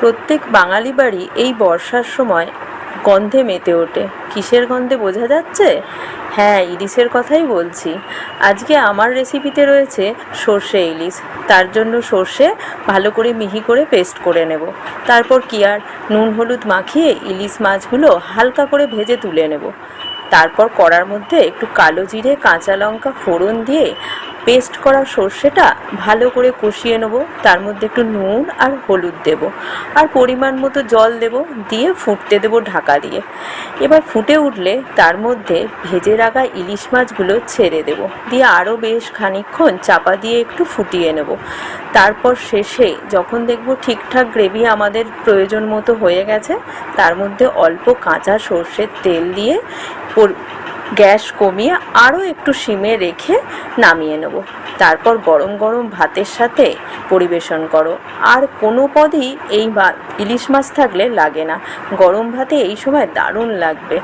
প্রত্যেক বাঙালি বাড়ি এই বর্ষার সময় গন্ধে মেতে ওঠে। কিসের গন্ধে বোঝা যাচ্ছে? হ্যাঁ ইলিশের কথাই বলছি। আজকে আমার রেসিপিতে রয়েছে সর্ষে ইলিশ। তার জন্য সর্ষে ভালো করে মিহি করে পেস্ট করে নেব। তারপর কি আর নুন, হলুদ মাখিয়ে ইলিশ মাছগুলো হালকা করে ভেজে তুলে নেব। তারপর কড়ার মধ্যে একটু কালো জিরে, কাঁচা লঙ্কা ফোড়ন দিয়ে পেস্ট করা সর্ষেটা ভালো করে কষিয়ে নেব। তার মধ্যে একটু নুন আর হলুদ দেব আর পরিমাণ মতো জল দেব দিয়ে ফুটতে দেব ঢাকা দিয়ে। এবার ফুটে উঠলে তার মধ্যে ভেজে রাখা ইলিশ মাছগুলো ছেড়ে দেব। দিয়ে আরও বেশ খানিকক্ষণ চাপা দিয়ে একটু ফুটিয়ে নেব। তারপর শেষে যখন দেখব ঠিকঠাক গ্রেভি আমাদের প্রয়োজন মতো হয়ে গেছে, তার মধ্যে অল্প কাঁচা সর্ষের তেল দিয়ে গ্যাস কমিয়ে আরও একটু সিমে রেখে নামিয়ে নেব। তারপর গরম গরম ভাতের সাথে পরিবেশন করো। আর কোনো পদই এই ইলিশ মাছ থাকলে লাগে না। গরম ভাতে এই সময় দারুণ লাগবে।